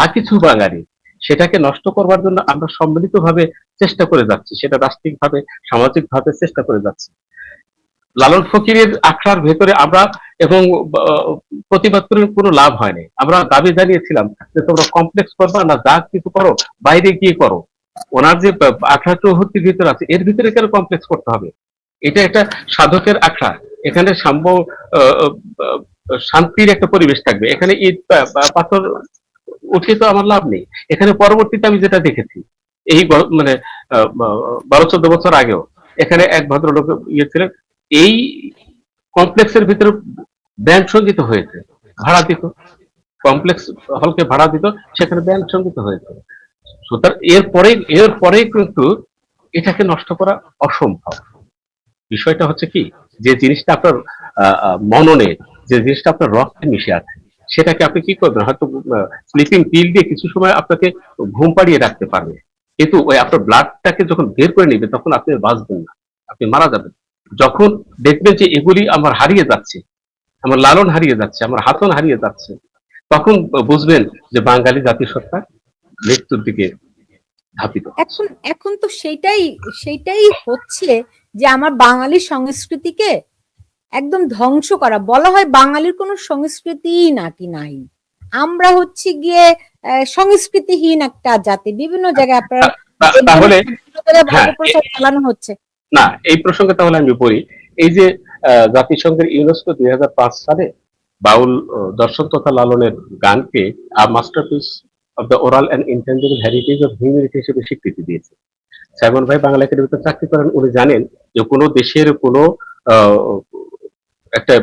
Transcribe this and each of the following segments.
যা কিছু বাঙালি, সেটাকে নষ্ট করবার জন্য আমরা সম্মিলিতভাবে চেষ্টা করে যাচ্ছি, সেটা রাষ্ট্রিকভাবে, সামাজিকভাবে চেষ্টা করে যাচ্ছি। লালন ফকিরের আখড়ার ভেতরে আমরা এবং প্রতিবাদ করে কোনো লাভ হয়নি। আমরা দাবি জানিয়েছিলাম যে তোমরা কমপ্লেক্স করবা না, যা কিছু করো, বাইরে গিয়ে করো। ওনার যে আখড়া চৌহত্তির ভিতরে আছে, এর ভিতরে কেন কমপ্লেক্স করতে হবে? এটা একটা সাধকের আখড়া। এখানে সাম্য শান্তির একটা পরিবেশ থাকবে। এখানে পা- পাথর উঠে তো আমার লাভ নেই। এখানে পরবর্তীতে আমি যেটা দেখেছি, এই মানে বারো চোদ্দ বছর আগেও এখানে এক ভদ্রলোক ইয়ে ছিলেন এই কমপ্লেক্সের ভিতরে ব্যান্ড সংগীত হয়েছে, ভাড়া দিত। কমপ্লেক্স হলকে ভাড়া দিত, সেখানে ব্যান্ড সংগীত হয়েছে। সুতরাং এরপরে এরপরে কিন্তু এটাকে নষ্ট করা অসম্ভব। বিষয়টা হচ্ছে কি, যে জিনিসটা আপনার মননে, যে জিনিসটা আপনার রক্তে মিশে আছে সেটাকে আপনি কি করবেন? হয়তো স্লিপিং পিল দিয়ে কিছু সময় আপনাকে ঘুম পাড়িয়ে রাখতে পারবে। কিন্তু ওই আপনার ব্লাডটাকে যখন বের করে নেবে, তখন আপনি বাঁচবেন না। আপনি মারা যাবেন। যখন দেখবেন যে এগুলি আমার হারিয়ে যাচ্ছে, আমার লালন হারিয়ে যাচ্ছে, আমার হাতন হারিয়ে যাচ্ছে, তখন বুঝবেন যে বাঙালি জাতিসত্তা মৃত্যুর দিকে ধাপিত। এখন এখন তো সেইটাই সেইটাই হচ্ছে যে আমার বাঙালি সংস্কৃতিকে একদম ধ্বংস করা। বলা হয় বাঙালির কোনো সংস্কৃতি নাকি নাই। আমরা হচ্ছে গিয়ে সংস্কৃতিহীন একটা জাতি। বিভিন্ন জায়গায় আপনারা তাহলে হ্যাঁ, চালানো হচ্ছে। না এই প্রসঙ্গে তাহলে আমি বলি এই যে জাতিসংঘের ইউনেস্কো দুই সালে বাউল দর্শন তথা লালনের গানকে masterpiece of the oral and intangible heritage of humanity হিসেবে স্বীকৃতি দিয়েছে। সাইমন ভাই বাংলা একাডেমিতে চাকরি করেন উনি জানেন যে কোনো দেশের কোনো আহ, একটা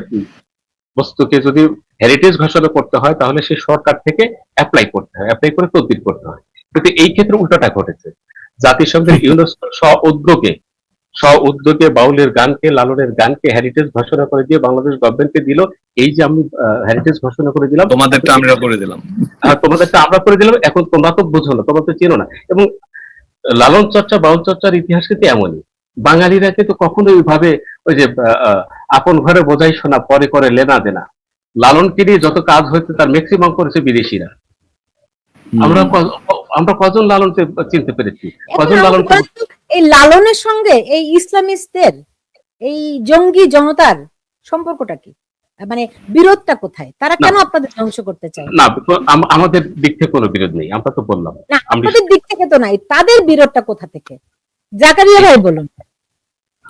বস্তুকে যদি হেরিটেজ ঘোষণা করতে হয় তাহলে সে সরকার থেকে অ্যাপ্লাই করতে হয় অ্যাপ্লাই করে তদবির করতে হয়। কিন্তু এই ক্ষেত্রে উল্টাটা ঘটেছে। জাতিসংঘের ইউনেস্কো স্ব উদ্যোগে স্ব উদ্যোগে বাউলের গানকে লালনের গানকে হেরিটেজ ঘোষণা করে দিয়ে বাংলাদেশ গভর্নমেন্টকে দিল। এই যে আমি হেরিটেজ ঘোষণা করে দিলাম তোমাদেরটা আমরা করে দিলাম। আর তোমাদেরটা আমরা করে দিলাম এখন তোমরা তো বুঝো না তোমরা তো চেনো না। এবং লালন চর্চা বাউল চর্চার ইতিহাস কিন্তু এমনই। বাঙালিরা কিন্তু কখনো ওইভাবে ওই যে আপন ঘরে বোঝাই শোনা পরে করে লেনা দেনা। লালনকে নিয়ে যত কাজ হয়েছে তার ম্যাক্সিমাম করেছে বিদেশিরা। আমরা আমরা কজন লালনকে চিনতে পেরেছি? কজন তো, এই লালনের সঙ্গে এই ইসলামিস্টদের এই জঙ্গি জনতার সম্পর্কটা কি? মানে বিরোধটা কোথায়? তারা কেন আপনাদের ধ্বংস করতে চায়? না আমাদের দিক থেকে কোনো বিরোধ নেই আমরা তো বললাম। না আপনাদের দিক থেকে তো নাই তাদের বিরোধটা কোথা থেকে? জাকারিয়া ভাই বলুন।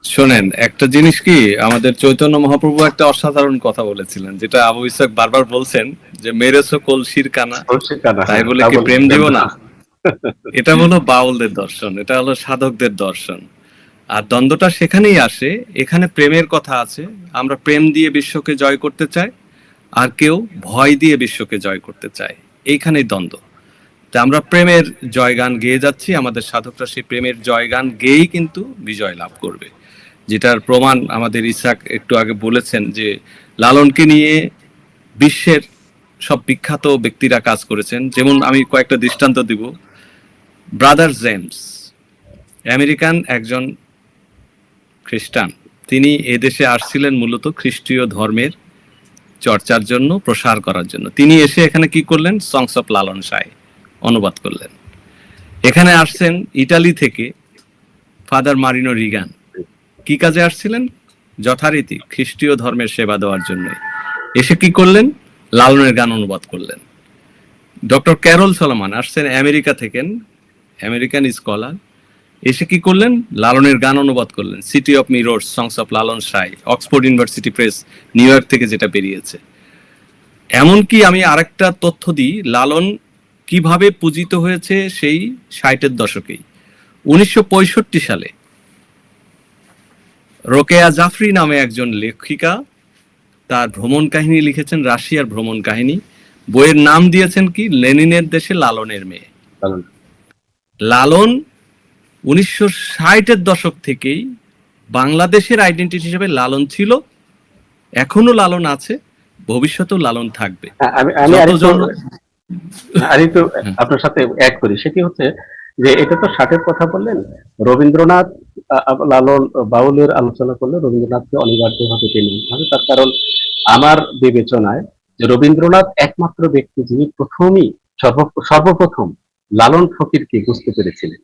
শোনেন একটা জিনিস কি আমাদের চৈতন্য মহাপ্রভু একটা অসাধারণ কথা বলেছিলেন যেটা আবু ইসাক বারবার বলছেন যে মেরেছো কলসির কানা। তাই বলে কি প্রেম দিব না? এটা হলো বাউলদের দর্শন এটা হলো সাধকদের দর্শন। আর দ্বন্দ্বটা সেখানেই আসে এখানে প্রেমের কথা আছে আমরা প্রেম দিয়ে বিশ্বকে জয় করতে চাই আর কেউ ভয় দিয়ে বিশ্বকে জয় করতে চায় এইখানেই দ্বন্দ্ব। তা আমরা প্রেমের জয়গান গেয়ে যাচ্ছি আমাদের সাধকরা সেই প্রেমের জয়গান গেয়েই কিন্তু বিজয় লাভ করবে। যেটার প্রমাণ আমাদের ইসাক একটু আগে বলেছেন যে লালনকে নিয়ে বিশ্বের সব বিখ্যাত ব্যক্তিরা কাজ করেছেন। যেমন আমি কয়েকটা দৃষ্টান্ত দিব। ব্রাদার জেমস, আমেরিকান একজন খ্রিস্টান। তিনি এদেশে আসছিলেন মূলত খ্রিস্টীয় ধর্মের চর্চার জন্য, প্রসার করার জন্য। তিনি এসে এখানে কি করলেন? সংস অফ লালন সাই অনুবাদ করলেন। এখানে আসছেন ইটালি থেকে ফাদার মারিনো রিগান। কি কাজে আসছিলেন? যথারীতি খ্রিস্টীয় ধর্মের সেবা দেওয়ার জন্য। এসে কি করলেন? লালনের গান অনুবাদ করলেন। ডক্টর ক্যারল সলমান আসছেন আমেরিকা থেকে আমেরিকান স্কলার। এসে কি করলেন? লালনের গান অনুবাদ করলেন। City of mirrors songs of Lalon Sai, Oxford University Press, New York থেকে যেটা বেরিয়েছে। এমনকি আমি আরেকটা তথ্য দিই, লালন কীভাবে পূজিত হয়েছে সেই ষাটের দশকেই। উনিশশো পঁয়ষট্টি সালে রোকেয়া জাফরি নামে একজন লেখিকা তার ভ্রমণ কাহিনী লিখেছেন রাশিয়ার ভ্রমণ কাহিনী। বইয়ের নাম দিয়েছেন কি? লেনিনের দেশে লালনের মেয়ে। লালন। উনিশশো ষাটের দশক থেকেই বাংলাদেশের আইডেন্টিটি হিসেবে লালন ছিল। এখনও লালন আছে ভবিষ্যতেও লালন থাকবে। হ্যাঁ, আমি আমি আরেকটু আপনার সাথে এক করি। সেটি হচ্ছে যে এটা তো ষাটের কথা বললেন। রবীন্দ্রনাথ লালন বাউলের আলোচনা করলে রবীন্দ্রনাথকে অনিবার্যভাবে টেনে নিতে হবে। তার কারণ আমার বিবেচনায় যে রবীন্দ্রনাথ একমাত্র ব্যক্তি যিনি প্রথমই সর্বপ্রথম লালন ফকিরকে বুঝতে পেরেছিলেন।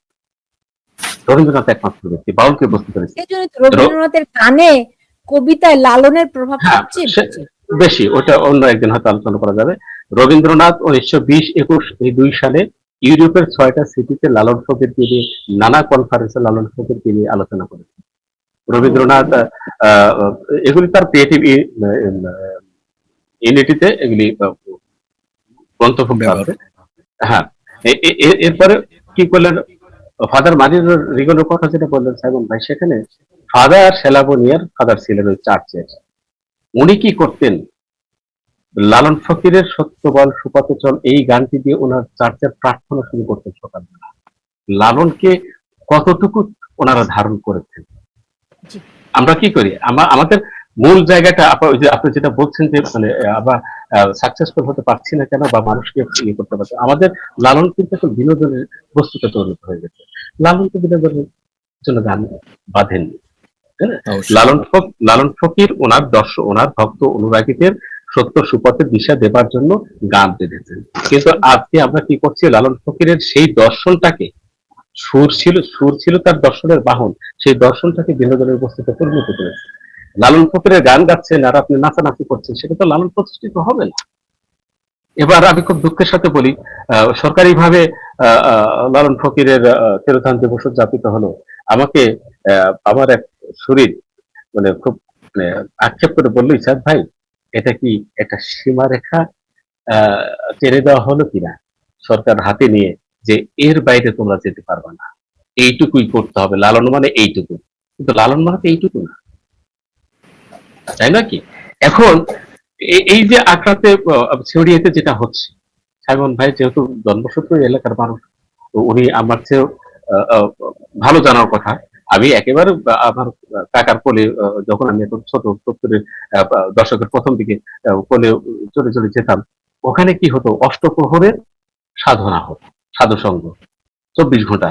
রবীন্দ্রনাথ একমাত্র ব্যক্তি বাউলকে বুঝতে পেরেছিলেন। রবীন্দ্রনাথের গানে কবিতায় লালনের প্রভাব হ্যাঁ, বেশি। বেশি ওটা অন্য একদিন হয়তো আলোচনা করা যাবে। রবীন্দ্রনাথ উনিশশো বিশ একুশ এই দুই সালে ইউরোপের ছয়টা সিটিতে লালন ফকিরকে নিয়ে নানা কনফারেন্সে লালন ফকিরকে নিয়ে আলোচনা করেছেন। রবীন্দ্রনাথ এগুলি তার ক্রিয়েটিভ ইউনিটিতে এগুলি গ্রন্থভুক্ত হ্যাঁ এরপরে কি করলেন? ফাদার মারির রিগনের কথা যেটা বললেন সাইমন ভাই সেখানে ফাদার সেলাবনিয়ার ফাদার ছিলেন ওই চার্চের উনি কি করতেন? লালন ফকিরের সত্য বল সুপাত চল এই গানটি দিয়ে ওনার চার্চের প্রার্থনা শুরু করতেন সকালবেলা। লালনকে কতটুকু ওনারা ধারণ করেছেন? আমরা কি করি? আমরা আমাদের মূল জায়গাটা আপনি যেটা বলছেন যে মানে আহ, আমরা সাকসেসফুল হতে পারছি না কেন বা মানুষকে ইয়ে করতে পারছি আমাদের লালন কিন্তু এখন বিনোদনের বস্তুতে পরিণত হয়ে গেছে। লালন তো বিনোদনের জন্য গান বাঁধেননি লালন ফক লালন ফকির ওনার দর্শক ওনার ভক্ত অনুরাগীদের সত্য সুপথের দিশা দেবার জন্য গান বেঁধেছেন। কিন্তু আজকে আমরা কি করছি? লালন ফকিরের সেই দর্শনটাকে, সুর ছিল সুর ছিল তার দর্শনের বাহন, সেই দর্শনটাকে বিনোদনের বস্তুতে পরিণত করেছে। লালন ফকিরের গান গাচ্ছেন আর আপনি নাচানাচি করছেন, সেটা তো লালন প্রতিষ্ঠিত হবে না। এবার আমি খুব দুঃখের সাথে বলি সরকারি ভাবে লালন ফকিরের তিরোধান দিবস উদযাপিত হলো। আমাকে আমার এক শরীর মানে খুব মানে আক্ষেপ করে বলল, ইসাদ ভাই এটা কি একটা সীমারেখা টেনে দেওয়া হলো কিনা? সরকার হাতে নিয়ে যে এর বাইরে তোমরা যেতে পারবে না। এইটুকুই করতে হবে, লালন মানে এইটুকু। কিন্তু লালন মানে এইটুকু না। তাই না কি? এখন এই যে আক্রাতে ছড়িয়েতে যেটা হচ্ছে, সাইমন ভাই যেহেতু জন্মসূত্র এলাকার মানুষ উনি আমার চেয়েও ভালো জানার কথা। আমি একেবারে আমার কাকার কোলে যখন আমি এখন ছোট সত্তরের দশকের প্রথম দিকে কোলে চলে চলে যেতাম, ওখানে কি হতো? অষ্টপ্রহরের সাধনা হতো সাধু সঙ্গ চব্বিশ ঘণ্টা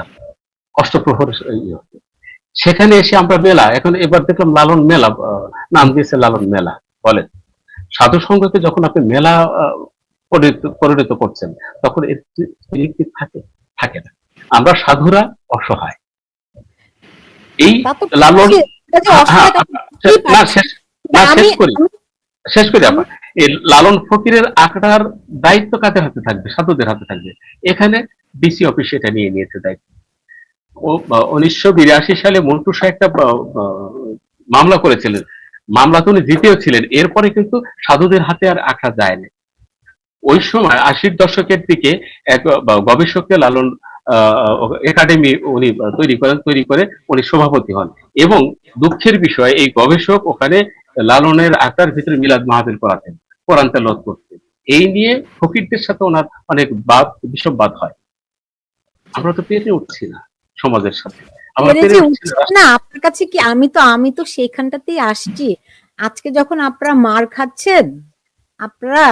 অষ্টপ্রহর হতো। সেখানে এসে আমরা মেলা, এখন এবার দেখলাম লালন মেলা নাম দিয়েছে লালন মেলা বলেন সাধু সঙ্গকে যখন আপনি মেলা পরিণত করছেন, তখন এর থাকে? থাকে না। আমরা সাধুরা অসহায়। এই লালন হ্যাঁ, তা হ্যাঁ, বুঝতেই না শেষ না শেষ করি। শেষ করি আপা এই লালন ফকিরের আখড়ার দায়িত্ব কাদের হাতে থাকবে? সাধুদের হাতে থাকবে। এখানে ডিসি অফিস এটা নিয়ে নিয়েছে দায়িত্ব। ও উনিশশো বিরাশি সালে মন্টু শাহ একটা মামলা করেছিলেন। মামলাতে উনি জিতেও ছিলেন এরপরে কিন্তু সাধুদের হাতে আর আখড়া যায় না। ওই সময় আশির দশকের দিকে এক গবেষককে লালন একাডেমি উনি তৈরি করেন তৈরি করে উনি সভাপতি হন। এবং দুঃখের বিষয় এই গবেষক ওখানে লালনের আকার ভিতরে মিলাদ মাহাবিল করাতেন কোরআন তেলাওয়াত করতেন। এই নিয়ে ফকিরদের সাথে ওনার অনেক বাদ বিষম বাদ হয়। আমরা তো পেরে উঠছি না সমাজের সাথে। না। আপনার কাছে কি আমি তো আমি তো সেইখানটাতেই আসছি। আজকে যখন আপনারা মার খাচ্ছেন আপনারা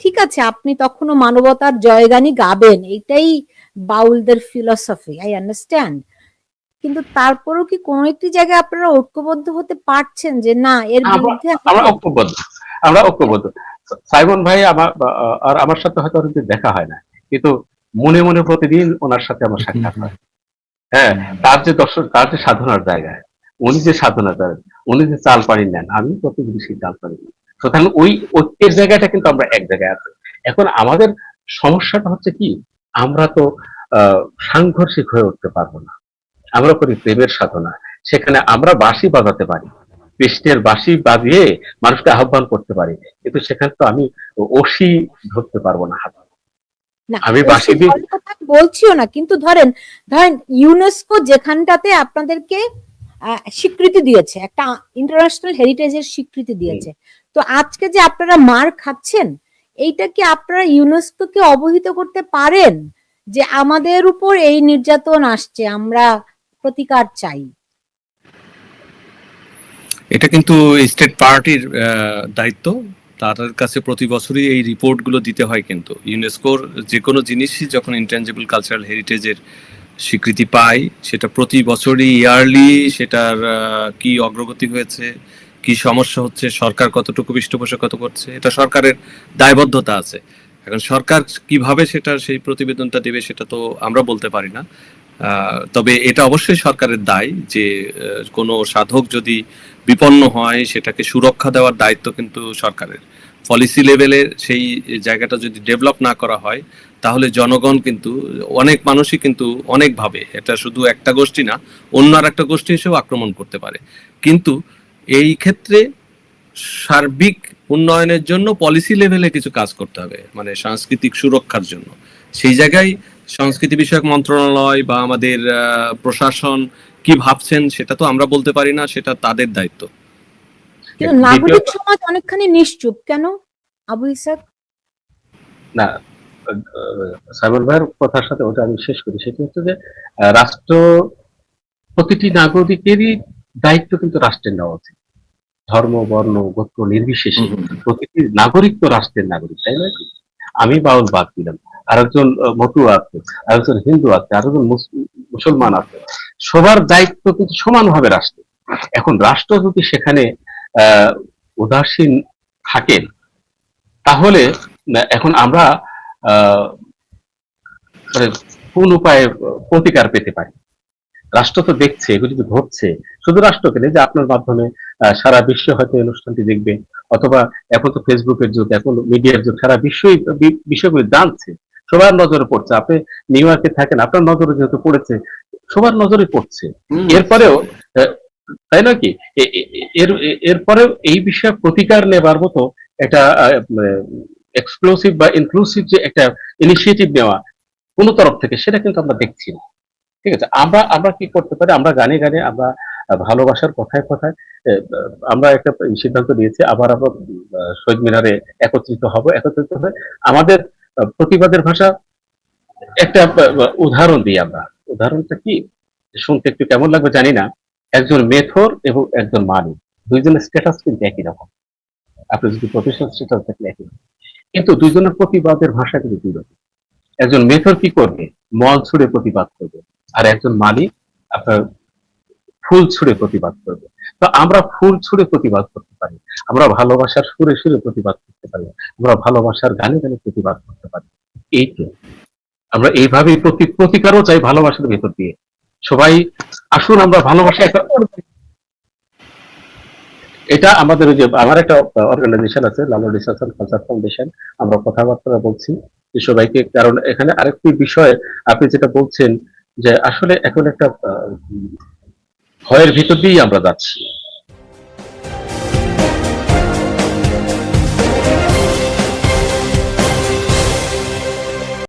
ঠিক আছে আপনি তখনও মানবতার জয়গানই গাবেন এটাই বাউলদের ফিলসফি আই আন্ডারস্ট্যান্ড কিন্তু তারপরেও কি কোনো একটি জায়গায় আপনারা ঐক্যবদ্ধ হতে পারছেন যে না এর বিরুদ্ধে আমরা ঐক্যবদ্ধ আমরা ঐক্যবদ্ধ। সাইমন ভাই আমার আর আমার সাথে হয়তো অনেকদিন দেখা হয় না কিন্তু মনে মনে প্রতিদিন ওনার সাথে আমার সাক্ষাৎ হয়। হ্যাঁ তার যে দর্শন তার যে সাধনার জায়গায় উনি যে সাধনা করেন উনি যে চাল পানি নেন আমি প্রতিদিন সেই চাল পানি নিই। সুতরাং ওই ঐক্যের জায়গাটা কিন্তু আমরা এক জায়গায় আছি। এখন আমাদের সমস্যাটা হচ্ছে কি আমরা তো সাংঘর্ষিক হয়ে উঠতে পারব না। আমরা করি প্রেমের সাধনা। সেখানে আমরা বাঁশি বাজাতে পারি। কৃষ্ণের বাঁশি বাজিয়ে মানুষকে আহ্বান করতে পারি। কিন্তু সেখানে তো আমি ওসি ধরতে পারব না হাত। আমি বাঁশি বলছিও না কিন্তু ধরেন ধরেন ইউনেস্কো যেখানটাতে আপনাদেরকে স্বীকৃতি দিয়েছে একটা ইন্টারন্যাশনাল হেরিটেজের স্বীকৃতি দিয়েছে। তো আজকে যে আপনারা মার খাচ্ছেন এইটা কি আপনারা ইউনেস্কোকে অবহিত করতে পারেন যে আমাদের উপর এই নির্যাতন আসছে, আমরা প্রতিকার চাই? এটা কিন্তু স্টেট পার্টির দায়িত্ব। তাদের কাছে প্রতি বছরই এই রিপোর্টগুলো দিতে হয় কিন্তু। ইউনেস্কোর যে কোনো জিনিসই যখন ইনটেনজিবল কালচারাল হেরিটেজের স্বীকৃতি পায়, সেটা প্রতি বছরই ইয়ারলি সেটার কি অগ্রগতি হয়েছে কি সমস্যা হচ্ছে, সরকার কতটুকু পৃষ্ঠপোষকতা করছে, এটা সরকারের দায়বদ্ধতা আছে। এখন সরকার কীভাবে সেটা সেই প্রতিবেদনটা দেবে সেটা তো আমরা বলতে পারি না। তবে এটা অবশ্যই সরকারের দায় যে কোনো সাধক যদি বিপন্ন হয়, সেটাকে সুরক্ষা দেওয়ার দায়িত্ব কিন্তু সরকারের। পলিসি লেভেলে সেই জায়গাটা যদি ডেভেলপ না করা হয়, তাহলে জনগণ কিন্তু, অনেক মানুষই কিন্তু অনেকভাবে, এটা শুধু একটা গোষ্ঠী না, অন্য আর একটা গোষ্ঠী হিসেবে আক্রমণ করতে পারে। কিন্তু এই ক্ষেত্রে সার্বিক উন্নয়নের জন্য পলিসি লেভেলে কিছু কাজ করতে হবে মানে সাংস্কৃতিক সুরক্ষার জন্য। সেই জায়গায় সংস্কৃতি বিষয়ক মন্ত্রণালয় বা আমাদের আহ, প্রশাসন কি ভাবছেন সেটা তো আমরা বলতে পারি না সেটা তাদের দায়িত্ব। কিন্তু নাগরিক সমাজ অনেকখানি নিশ্চুপ কেন? আবু ইসাক? না সাইমন ভাইয়ের কথার সাথে ওটা আমি শেষ করি। সেটা হচ্ছে যে রাষ্ট্র প্রতিটি নাগরিকেরই দায়িত্ব কিন্তু রাষ্ট্রের নেওয়া উচিত। ধর্ম বর্ণ গোত্র নির্বিশেষে প্রতিটি নাগরিক তো রাষ্ট্রের নাগরিক তাই কি? আমি বাউল বাদ দিলাম আরেকজন মটু আছে আরেকজন হিন্দু আছে আরেকজন মুসলমান আছে। সবার দায়িত্ব কিন্তু সমানভাবে রাষ্ট্র এখন রাষ্ট্র যদি সেখানে আহ উদাসীন থাকেন তাহলে এখন আমরা আহ, মানে কোন উপায়ে প্রতিকার পেতে পারি? রাষ্ট্র তো দেখছে এগুলি তো ঘটছে শুধু রাষ্ট্রকে নেই যে আপনার মাধ্যমে সারা বিশ্ব হয়তো এই অনুষ্ঠানটি দেখবে। অথবা এখন তো ফেসবুকের যুগ এখন মিডিয়ার যুগ সারা বিশ্বই বিষয়গুলি জানছে। সবার নজরে পড়ছে। আপনি নিউ ইয়র্কে থাকেন আপনার নজরে যেহেতু পড়েছে সবার নজরে পড়ছে। এরপরেও তাই নয় কি? এর এরপরেও এই বিষয়ে প্রতিকার নেবার মতো একটা এক্সক্লুসিভ বা ইনক্লুসিভ যে একটা ইনিশিয়েটিভ নেওয়া কোন তরফ থেকে সেটা কিন্তু আমরা দেখছি না। ঠিক আছে? আমরা আমরা কি করতে পারি? আমরা গানে গানে আমরা ভালোবাসার কথায় কথায় আমরা একটা সিদ্ধান্ত নিয়েছি, আবার আমরা শহীদ মিনারে একত্রিত হব, একত্রিত হয়ে আমাদের প্রতিবাদের ভাষা একটা উদাহরণ দিই আমরা। উদাহরণটা কি? শুনতে একটু কেমন লাগবে জানি না। একজন মেথর এবং একজন মালিক দুইজনের স্ট্যাটাস কিন্তু একই রকম। আপনি যদি প্রফেশনাল স্ট্যাটাস দেখলে একই রকম। কিন্তু দুইজনের প্রতিবাদের ভাষা কিন্তু দুই রকম। একজন মেথর কি করবে? মল ছুড়ে প্রতিবাদ করবে। আর একজন মালিক আপনার ফুল ছুড়ে প্রতিবাদ করবে। তো আমরা ফুল ছুড়ে প্রতিবাদ করতে পারি। আমরা ভালোবাসার সুরে সুরে প্রতিবাদ করতে পারি। আমরা ভালোবাসার গানে গানে প্রতিবাদ করতে পারি। এই তো। আমরা এইভাবেই প্রতি প্রতিকারও চাই ভালোবাসার ভেতর দিয়ে। সবাই আসুন, আমরা ভালোবাসা এটা আমাদের ওই যে আমার একটা অর্গানাইজেশন আছে লালু রিসার্চ কালচার ফাউন্ডেশন আমরা কথাবার্তা বলছি যে সবাইকে, কারণ এখানে আরেকটি বিষয় আপনি যেটা বলছেন যে আসলে এখন একটা ভয়ের ভিতর দিয়েই আমরা যাচ্ছি।